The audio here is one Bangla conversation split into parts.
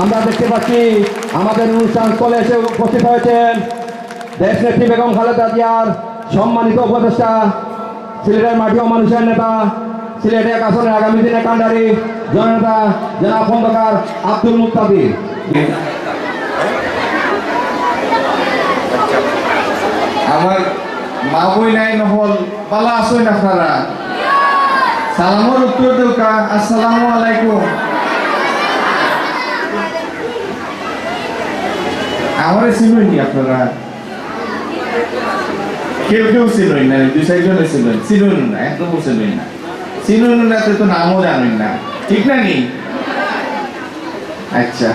আমরা দেখতে পাচ্ছি আমাদের অনুষ্ঠান স্থলে এসে উপস্থিত হয়েছেন দেশ নেত্রী বেগম খালেদা জিয়ার সম্মানিত উপদেষ্টা, সিলেটের মাটি ও মানুষের নেতা, সিলেটে এক আসনের আগামী দিনে কান্ডারি জননেতা জেলা খন্দকার আব্দুল মুক্তাদির। আমার মা বই নাই নহল, পালা আসইন আপনারা? সালামর উত্তর দেউকা আসসালামু আলাইকুম। আমার চিনুই নি আপনারা? কেউ কেউ চিনুই না, দুই চারজনে চিনুই চিনুই না একদম চিনুই না। চিনুই না, তো তো নামও জানুই না। ঠিক না নি? আচ্ছা।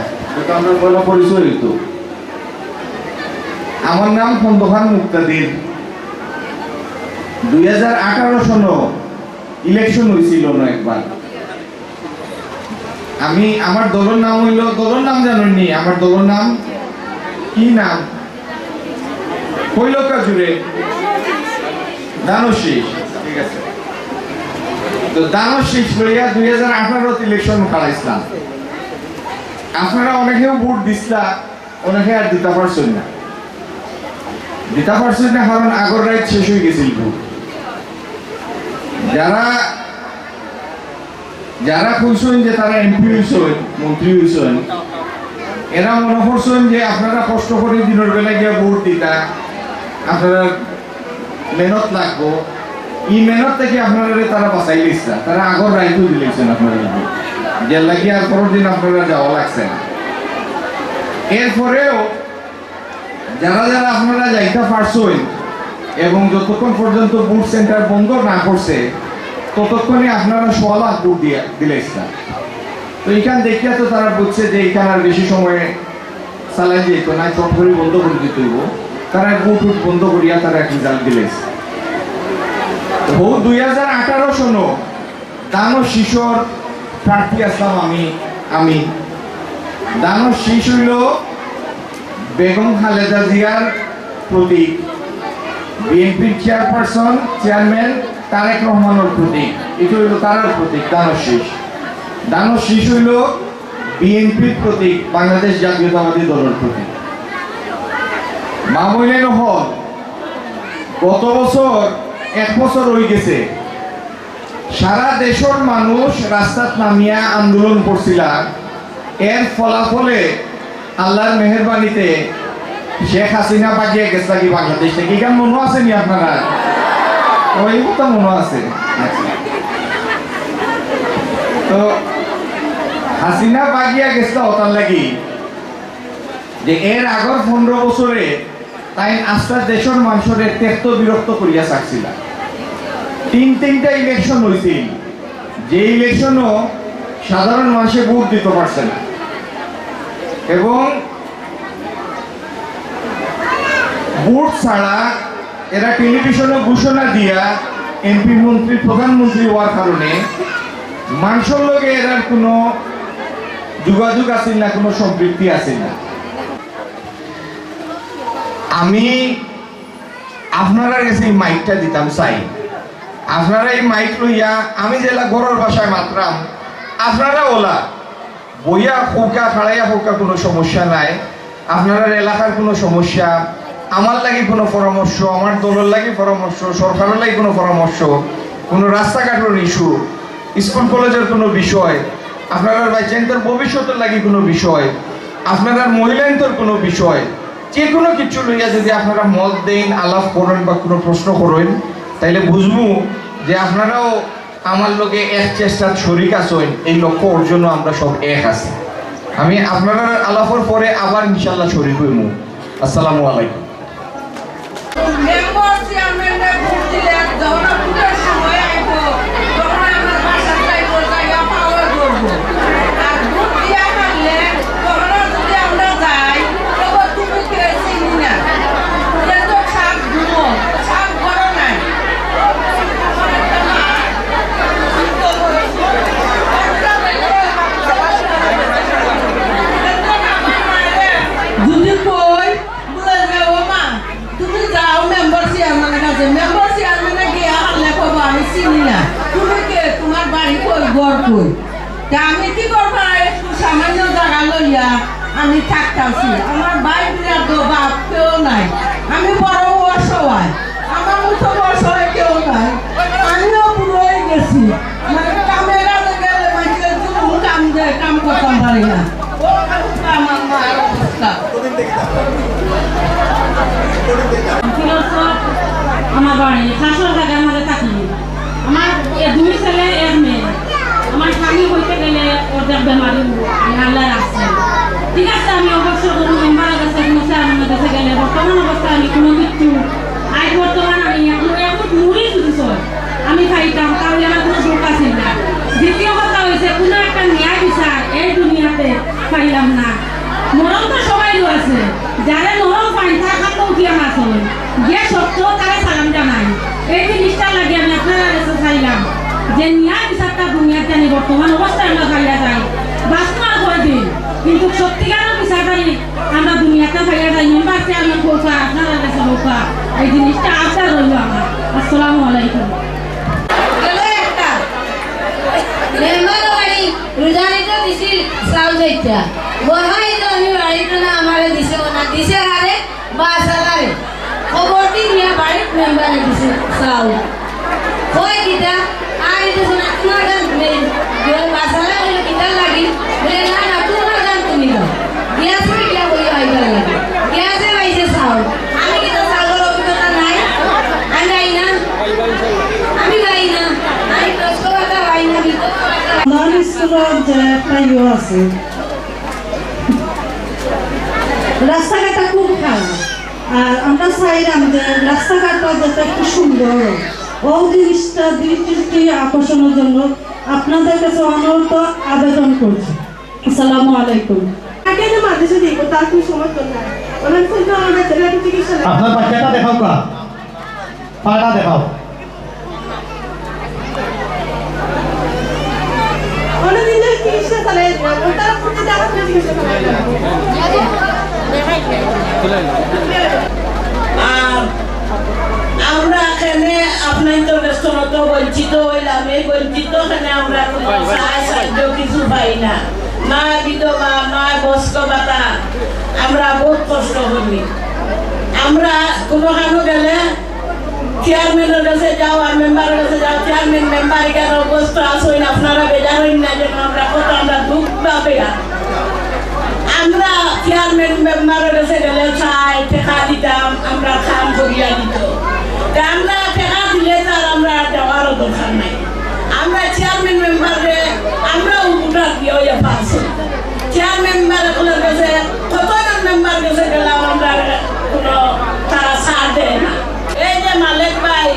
তো আমরা বলা পরিচয় হইতো আমার নাম খন্দকার মুক্তাদির। দুই হাজার আঠারো সন ইলেকশন হয়েছিল না একবার। আমি, আমার দলের নাম হইল, দলের নাম জানেননি আমার দলের নাম? কি নাম? ঠিক আছে। তো দানশীষ লইয়া দুই হাজার আঠারোত ইলেকশন খাড়াইছিলাম আপনারা অনেকেও ভোট দিছিলা, অনেকে আর দিতে পারছেন না। দিতে পারছেন না, কারণ আগর রাইট শেষ হয়ে গেছিল ভোট। যারা যারা যে তারা এমপি হইছেন মন্ত্রী হইছেন এরা মনে করছেন যে আপনারা কষ্ট করে দিনের বেলা গিয়ে ভোট দিতা, আপনারা মেহনত লাগবো। এই মেহনত থেকে আপনারা তারা বাঁচাই তারা আগর দিলেছেন আপনারা যে আর দিন আপনারা যাওয়া লাগছে না। এরপরেও যারা যারা আপনারা যাইতে পারছেন এবং যতক্ষণ পর্যন্ত বুট সেন্টার বন্ধ না করছে ততক্ষণে আপনারা সোয়া লাখ বুট দিয়ে দিলেছেন তো এখান দেখিয়া তো তারা বুঝছে যে এখানে আর বেশি সময় চালাই যেত না চটকরি বন্ধ করে দিতে হইব। তারা বুট উট বন্ধ করিয়া তারা এক রেজাল্ট দিলেছে তো দুই হাজার আঠারো সনো দানো শিশোর প্রার্থী আসলাম আমি আমি। দানো শীষ হইল বেগম খালেদা জিয়ার প্রতীক। বিএনপির চেয়ারপারসন চেয়ারম্যান তারেক রহমানের প্রতীক। এটা হইল তার প্রতীক দানশীষ দানশীষ হইল বিএনপির প্রতীক, বাংলাদেশ জাতীয়তাবাদী দলের প্রতীক। মামুনের হল গত বছর এক বছর হয়ে গেছে। সারা দেশের মানুষ রাস্তাত নামিয়া আন্দোলন করছিল। এর ফলাফলে আল্লাহর মেহরবানিতে শেখ হাসিনা পাঠিয়ে গেছে কি বাংলাদেশ থেকে? কেন মনে আছে নি আপনারা? ওই কথা মনে আছে। তো, হাসিনা বাগিয়া গেছে ওটার লাগি। যে এর আগর পনেরো বছরে তাই আস্থা দেশের মানুষের ত্যক্ত বিরক্ত করিয়া চাকছিল। তিন তিনটা ইলেকশন হয়েছিল যে ইলেকশনও সাধারণ মানুষে ভোট দিতে পারছে না। এবং ভোট ছাড়া এরা টেলিভিশনে ঘোষণা দিয়া এমপি মন্ত্রী, প্রধানমন্ত্রী হওয়ার কারণে মানুষের লগে এরার কোনো যোগাযোগ আছে না, কোনো সম্পৃক্তি আছে না। আমি আপনারা কাছে এই মাইকটা দিতাম, চাই। আপনারা এই মাইক লইয়া আমি জেলা গড়ের বাসায় মাত্রাম, আপনারা ওলা। বইয়া ফৌকা, খাড়াইয়া ফৌকা কোনো সমস্যা নাই। আপনার এলাকার কোনো সমস্যা আমার লাগি কোনো পরামর্শ, আমার দলের লাগি পরামর্শ, সরকারের লাগি কোনো পরামর্শ, কোনো রাস্তাঘাটের ইস্যু স্কুল কলেজের কোনো বিষয় আপনারা বাইচেন্টার ভবিষ্যতের লাগি কোনো বিষয় আপনারা মহিলাইন্তর কোনো বিষয় যে কোনো কিছু লইয়া যদি আপনারা মত দেন, আলাপ করেন বা কোনো প্রশ্ন করেন, তাইলে বুঝব যে আপনারাও আমার লোকে এক চেষ্টার শরিক আছেন, এই লক্ষ্য অর্জনও আমরা সব এক আছি। আমি আপনারা আলাপের পরে আবার ইনশাল্লাহ শরিক হইমু। আসসালামু আলাইকুম। চেয়ারম্যানের ভোট দিলেন যখন আছে মেম্বার চেয়ারম্যানে গিয়ে হাল্লা করব আমি চিনি না। তুমি কে? তোমার বাড়ি কই? ঘর কই? তা আমি কি করব? সামান্য জায়গা লইয়া আমি থাকতাছি আমার ভাই বিরাট বাপ কেউ নাই। আমি বড় অসহায় আমার মতো অসহায় কেউ নাই। আমিও পুরো হয়ে গেছি। মানে কামে কাজে গেলে মানুষের কাম দেয় কাম করতাম পারি না। আমার মায়ের অবস্থা আমার বাড়ি শাশুড় থাকে আমাদের থাকি আমার দুই ছেলে, এক মেয়ে। আমার স্বামী হইতে গেলে ওদের বেমারি আল্লাহ রাখছে। ঠিক আছে, আমি অবশ্য কোনো মেম্বারের কাছে কোনো চেয়ারম্যানের কাছে গেলে বর্তমান অবস্থায় আমি কোনো মৃত্যু আজ বর্তমান আমি এখন এখন মুড়ি চল আমি খাইতাম তাহলে আমার কোনো দুঃখ আছে না। দ্বিতীয় কথা হয়েছে কোনো একটা ন্যায় বিচার এই দুনিয়াতে পাইলাম না। মরম তো সবাই আছে। যারা নরম পাই তার হাতে উঠিয়া মাছ যে সত্য তারা সালাম জানাই। এই জিনিসটা লাগে আমি আপনারা কাছে চাইলাম যে ন্যায় বিচারটা দুনিয়াতে আমি বর্তমান অবস্থায় আমরা খাইয়া যাই। বাস্তব করে দিন কিন্তু সত্যিকারের বিচারটাই আমরা দুনিয়াতে খাইয়া যাই। মেম্বার চেয়ারম্যান পৌঁছা, আপনারা কাছে পৌঁছা। এই জিনিসটা আশা রইল আমার। আসসালামু আলাইকুম। মেম্বার বাড়ি রোজানিতে দিছিল, চাউল তো আমি বাড়িতে দিছে না। দিছে হারে বা মেম্বারে দিছে চাউল কই কিটা আর এটা শোনা তোমার গান বাসালা বলে কিটা লাগি বলে না না তোমার গান তুমি দাও গ্যাসে কিটা বই আইবার লাগে গ্যাসে পাইছে চাউল আমি কিটা চাউলের অভিজ্ঞতা নাই আমি যাই না আমি যাই না আমি কষ্ট কথা পাই না কথা নন স্কুলত যে একটা ইয়ে আছে রাস্তাঘাটটা খুব খারাপ আর আমরা চাইলাম যে রাস্তাঘাটটা যাতে একটু সুন্দর। হয়। ও জিনিসটা দৃষ্টি আকর্ষণের জন্য আপনাদের কাছে অনুরোধ আবেদন করছি। আসসালামু আলাইকুম। আপনার বাচ্চাটা দেখাও কা পাটা দেখাও। অনেক দিন আর আমরা এখানে আপনার তো ব্যস্তনত বঞ্চিত হইলাম। এই বঞ্চিত এখানে আমরা সাহায্য কিছু পাই না। মা বিধবা মা বস্ক বাতা আমরা বহুত কষ্ট করি। আমরা কোনোখানো গেলে চেয়ারম্যানের কাছে যাও আর মেম্বারের কাছে যাও। চেয়ারম্যান মেম্বার কেন অবস্থা আসইন আপনারা বেজার হইন না যেন আমরা কত আমরা দুঃখ পাবে চেয়ারম্যান মেম্বারের কাছে গেলে চাই টেকা দিতাম আমরা কাম করিয়া দিত আমরা টেকা দিলে তার আমরা দেওয়ারও দরকার নাই আমরা চেয়ারম্যান মেম্বারে আমরা উপকার দিয়ে পারছি চেয়ারম্যান মেম্বারের কাছে কতজন মেম্বার কাছে গেলাম আমরা কোনো তারা ছাড় দেয় না এই যে মালিক ভাই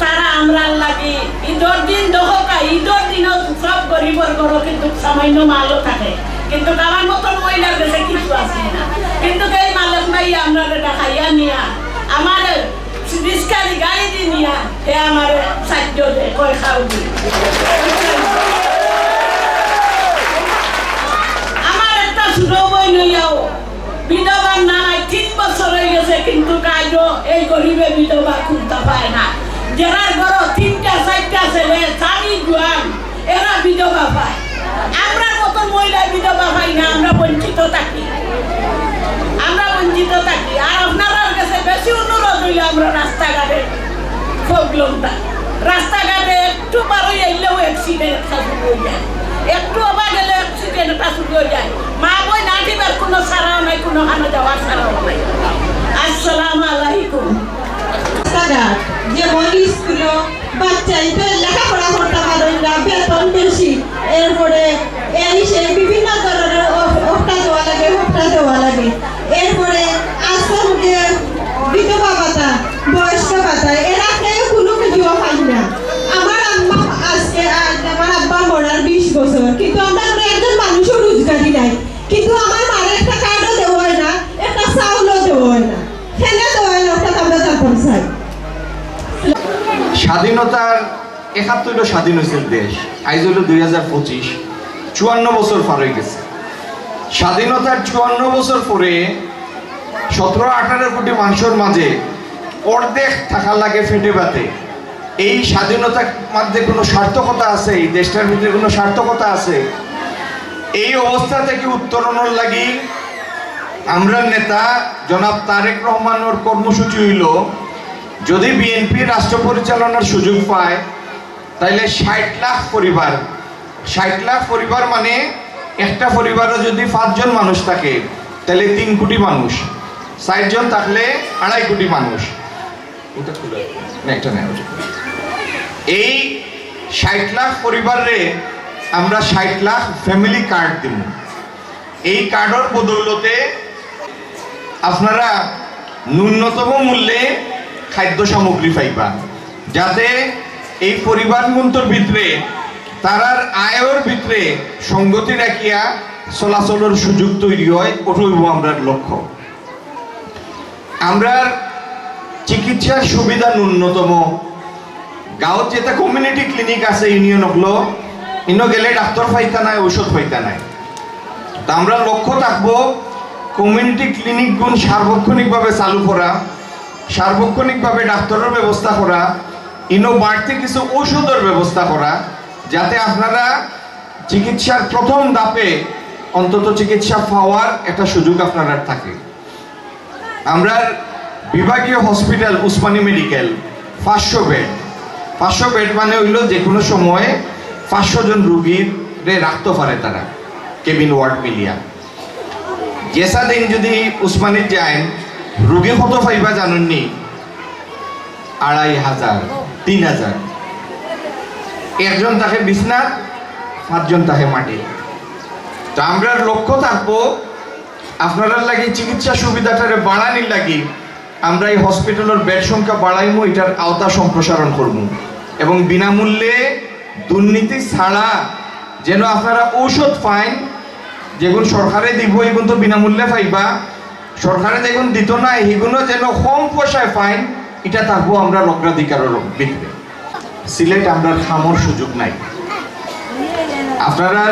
তারা আমরা লাগি ঈদর দিন দহকা ঈদর দিনও সব গরিবর ঘর কিন্তু সামান্য মালও থাকে কিন্তু আমার মতন মহিলার কাছে কিছু আছে না। কিন্তু এই মালিক ভাই আমরা এটা খাইয়া নিয়া, আমার রিস্কারি গাড়ি দি নিয়া হে আমার সাহায্য দেয় কয় খাও দি। আমার একটা ছোট বই নইয়াও বিধবার নাই তিন বছর হয়ে গেছে, কিন্তু কাজও এই গরিবে বিধবা খুঁজতে পায় না। যারা ঘর তিনটা, চারটা ছেলে, স্বামী, জোয়ান, এরা বিধবা পায়। আমরা মতন বিধবা পাই না, আমরা বঞ্চিত থাকি। আমরা বঞ্চিত থাকি। আর আপনার কাছে বেশি অনুরোধ হইলে আমরা রাস্তাঘাটে প্রবলেমটা রাস্তাঘাটে একটু পার হয়ে আইলেও অ্যাক্সিডেন্ট শুরু হয়ে যায়। একটু অবাক গেলে অ্যাক্সিডেন্টটা শুরু হয়ে যায়। মা বই না দিবার কোনো সারাও নাই, কোনো হানো যাওয়ার সারাও নাই। আসসালামু আলাইকুম। রাস্তাঘাট যেমন স্কুল বাচ্চা একাত্তরটা স্বাধীন হয়েছিল দেশ। আইজ হলো দুই হাজার পঁচিশ। চুয়ান্ন বছর পার হয়ে গেছে। স্বাধীনতার চুয়ান্ন বছর পরে সতেরো আঠারো কোটি মানুষের মাঝে অর্ধেক থাকার লাগে ফেটে বাতে। এই স্বাধীনতার মধ্যে কোনো সার্থকতা আছে? এই দেশটার ভিতরে কোনো সার্থকতা আছে? এই অবস্থা থেকে উত্তরণের লাগি আমরা নেতা জনাব তারেক রহমানের কর্মসূচি হইল, যদি বিএনপি রাষ্ট্র পরিচালনার সুযোগ পায় তাইলে ষাট লাখ পরিবার। ষাট লাখ পরিবার মানে একটা পরিবারে যদি পাঁচজন মানুষ থাকে তাহলে তিন কোটি মানুষ। ষাটজন থাকলে আড়াই কোটি মানুষ। এই ষাট লাখ পরিবারে আমরা ষাট লাখ ফ্যামিলি কার্ড দিব এই কার্ডর বদৌলতে আপনারা ন্যূনতম মূল্যে খাদ্য সামগ্রী পাইবা। যাতে এই পরিবারগুন্তর ভিতরে, তারার আয়ের ভিতরে সঙ্গতি রাখিয়া চলাচলের সুযোগ তৈরি হয়, ওটাই আমরা লক্ষ্য। আমরা চিকিৎসার সুবিধা ন্যূনতম গাঁৱত যেটা কমিউনিটি ক্লিনিক আছে, ইউনিয়ন হলো, ইনো গেলে ডাক্তার পাইতা নাই, ঔষধ পাইতা নাই। তা আমরা লক্ষ্য থাকব কমিউনিটি ক্লিনিক গুণ সার্বক্ষণিকভাবে চালু করা, সার্বক্ষণিকভাবে ডাক্তারের ব্যবস্থা করা ইনো বাড়তি কিছু ঔষধের ব্যবস্থা করা, যাতে আপনারা চিকিৎসার প্রথম দাপে অন্তত চিকিৎসা পাওয়ার একটা সুযোগ আপনারা থাকে। আমরা বিভাগীয় হসপিটাল, উসমানী মেডিকেল, পাঁচশো বেড। পাঁচশো বেড মানে হইল যে কোনো সময় পাঁচশো জন রুগীর রাখতে পারে তারা, কেবিন ওয়ার্ড মিলিয়া। জেসা দিন যদি উসমানিত যায়, রুগী কত পাইবা জানেননি? আড়াই হাজার। তিন হাজার। একজন তাকে বিছনাথ পাঁচজন তাকে মাটি। তো আমরা লক্ষ্য থাকব আপনারা লাগি চিকিৎসা সুবিধাটারে বাড়ানির লাগি আমরা এই হসপিটালের বেড সংখ্যা বাড়াইমু, এটার আওতা সম্প্রসারণ করব। এবং বিনামূল্যে দুর্নীতি ছাড়া যেন আপনারা ঔষধ পাইন যেগুলো সরকারে দিব এগুলো তো বিনামূল্যে পাইবা। সরকারে যেগুলো দিত না এগুলো যেন কম পয়সায় পাইন এটা থাকব আমরা অগ্রাধিকারের ভিতরে সিলেট আমরা খামর সুযোগ নাই। আপনারা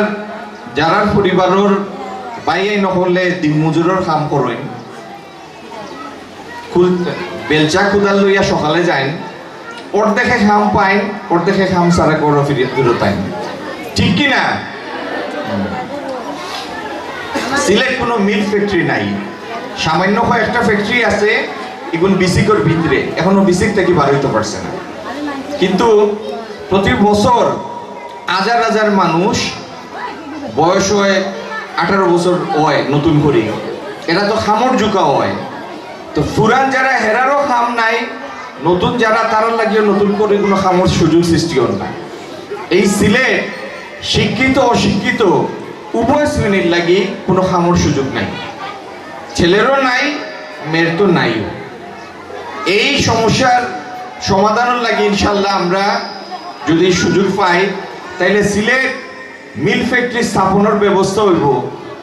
যারা পরিবারের বাইরে নহলে দিন মজুরের কাম করেন বেলচা খুদাল লইয়া সকালে ওর দেখে খাম পাইন দেখে খাম সারা গড় ফিরে ফিরত আইন ঠিক কি না? সিলেট কোনো মিল ফ্যাক্টরি নাই। সামান্য একটা ফ্যাক্টরি আছে এগুন বিসিকর ভিতরে, এখনও বিসিক থেকে বার হইতে পারছে না। কিন্তু প্রতি বছর হাজার হাজার মানুষ বয়স হয়, আঠারো বছর হয় নতুন করে। এরা তো খামর জুকা হয়। তো ফুরান যারা, হেরারও খাম নাই, নতুন যারা তারা লাগিয়ে নতুন করে কোনো খামর সুযোগ সৃষ্টি হন না। এই সিলেট শিক্ষিত, অশিক্ষিত, উভয় শ্রেণির লাগি কোনো খামর সুযোগ নাই। ছেলেরও নাই, মেয়ের তো নাই এই সমস্যার সমাধানের লাগে ইনশাল্লাহ আমরা যদি সুযোগ পাই তাহলে সিলেট মিল ফ্যাক্টরি স্থাপনের ব্যবস্থা হইব,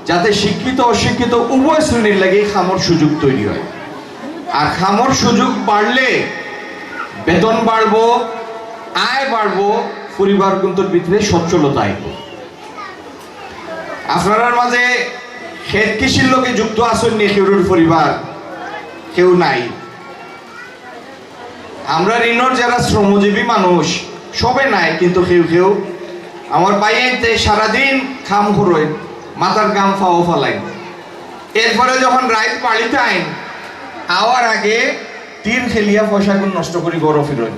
যাতে শিক্ষিত অশিক্ষিত উভয় শ্রেণির লাগে খামর সুযোগ তৈরি হয়। আর খামর সুযোগ বাড়লে বেতন বাড়বো, আয় বাড়বো, পরিবার কিন্তু ভিতরে সচ্ছলতা আইব। আপনার মাঝে খেত কৃষির লোকে যুক্ত আসেন নি, কেউর পরিবার? কেউ নাই। আমরা ঋণর যারা শ্রমজীবী মানুষ, সবে নাই, কিন্তু কেউ কেউ আমার বাইতে সারাদিন খাম ঘুরোয় মাথার গাম ফাও ফালাই। এরপরে যখন রাইত পালিতে আইন, আওয়ার আগে তীর খেলিয়া পয়সা গুণ নষ্ট করি গড় ফিরোয়।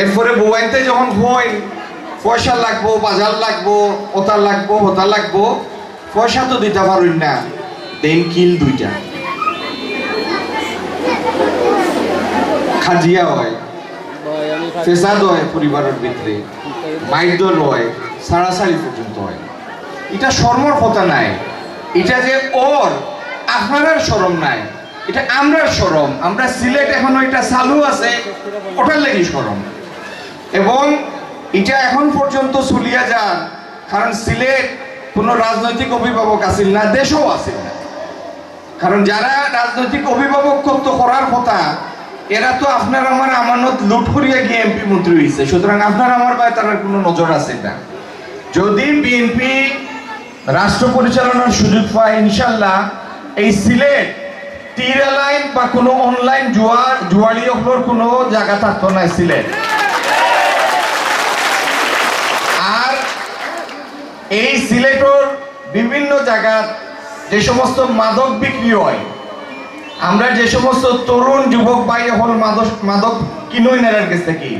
এরপরে বউয়াইতে যখন হই পয়সা লাগবো, বাজার লাগবো ওতা লাগবো ওতা লাগবো, পয়সা তো দিতে পারুন না, দেন কিল দুইটা। খাজিয়া হয় ফেসাদ হয় পরিবারের ভিতরে মাইদল হয় সাড়াসাড়ি পর্যন্ত হয়। এটা শর্মর কথা নাই। এটা যে ওর আপনার সরম নাই। এটা আমরার সরম আমরা সিলেট এখনও এটা চালু আছে ওটার লাগি সরম এবং এটা এখন পর্যন্ত চলিয়া যান কারণ সিলেট কোনো রাজনৈতিক অভিভাবক আছিল না দেশও আছিল না। কারণ যারা রাজনৈতিক অভিভাবকত্ব করার কথা এরা তো আপনার আমার আমানত লুট করিয়া গিয়ে এমপি মন্ত্রী হয়েছে সুতরাং আপনার আমার ভাই তার কোনো নজর আছে না। যদি বিএনপি রাষ্ট্র পরিচালনার সুযোগ পায় ইনশাল্লাহ এই সিলেট, তীরা লাইন বা কোনো অনলাইন জুয়া জুয়ারি অফলোর কোনো জায়গা থাকতো না সিলেট। আর এই সিলেটর বিভিন্ন জায়গা যে সমস্ত মাদক বিক্রি হয় আমরা যে সমস্ত তরুণ যুবক ভাই হল মাদক মাদক কিনোই নেড়ার কাছ থেকে।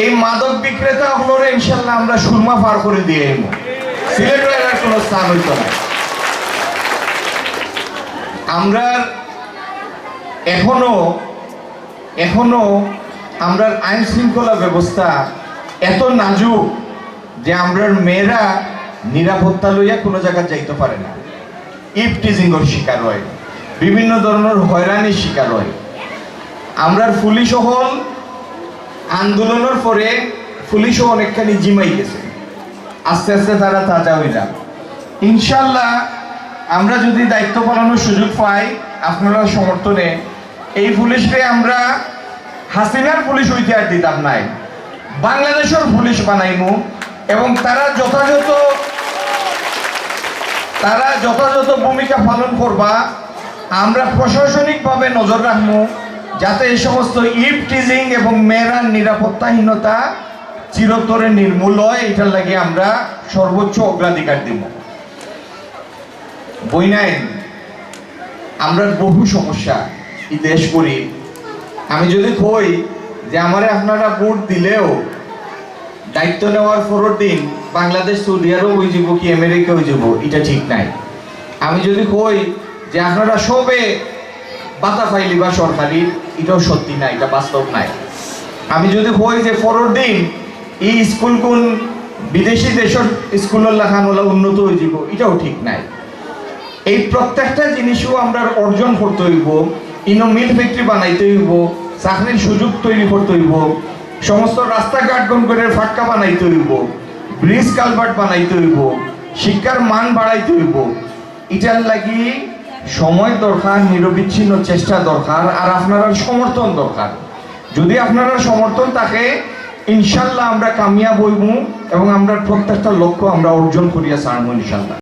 এই মাদক বিক্রেতা হলো ইনশাল্লাহ আমরা সুরমা পার করে দিয়ে এমো সিলেটের কোনো স্থান হইতো না। আমরা এখনও এখনও আমরা আইন শৃঙ্খলা ব্যবস্থা এত নাজুক যে আমরা মেয়েরা নিরাপত্তা লইয়া কোনো জায়গায় যাইতে পারে না। ইফ টিজিংয়ের শিকার হয়। বিভিন্ন ধরনের হয়রানির শিকার হয়। আমরা পুলিশ হল আন্দোলনের পরে পুলিশও অনেকখানি জিমাই গেছে। আস্তে আস্তে তারা তাজা হয়ে যান ইনশাল্লাহ আমরা যদি দায়িত্ব পালনের সুযোগ পাই, আপনারা সমর্থনে এই পুলিশকে আমরা হাসিনার পুলিশ হইতে আর দিতাম নাই, বাংলাদেশের পুলিশ বানাইমু এবং তারা যথাযথ তারা যথাযথ ভূমিকা পালন করবা আমরা প্রশাসনিকভাবে নজর রাখব যাতে এই সমস্ত ইপ টিজিং এবং মেয়েরার নিরাপত্তাহীনতা চিরতরে নির্মূল হয়, এটার লাগে আমরা সর্বোচ্চ অগ্রাধিকার দিব। বইনাইন আমরা বহু সমস্যা এই দেশ করি। আমি যদি কই যে আমারে আপনারা ভোট দিলেও দায়িত্ব নেওয়ার পরের দিন বাংলাদেশ, সৌদি আরব হয়ে যাব কি আমেরিকা হয়ে যাব, এটা ঠিক নাই। আমি যদি কই যে আপনারা সবে বাতা পাইলি বা সরকারি, এটাও সত্যি না, এটা বাস্তব নাই। আমি যদি কই যে পরের দিন এই স্কুল কোন বিদেশি দেশের স্কুলের লেখান হলে উন্নত হয়ে যাব এটাও ঠিক নাই। এই প্রত্যেকটা জিনিসও আমরা অর্জন করতে হইব, ইনো মিল ফ্যাক্টরি বানাইতে হইব, চাকরির সুযোগ তৈরি করতে হইব, সমস্ত রাস্তাঘাট করে ফাটকা বানাইতে হইব, ব্রিজ কালভার্ট বানাইতে হইব, শিক্ষার মান বাড়াইতে হইব। এটার লাগি সময় দরকার, নিরবিচ্ছিন্ন চেষ্টা দরকার, আর আপনারা সমর্থন দরকার। যদি আপনারা সমর্থন থাকে, ইনশাল্লাহ আমরা কামিয়া হইব এবং আমরা প্রত্যেকটা লক্ষ্য আমরা অর্জন করিয়া ছাড়বো ইনশাল্লাহ।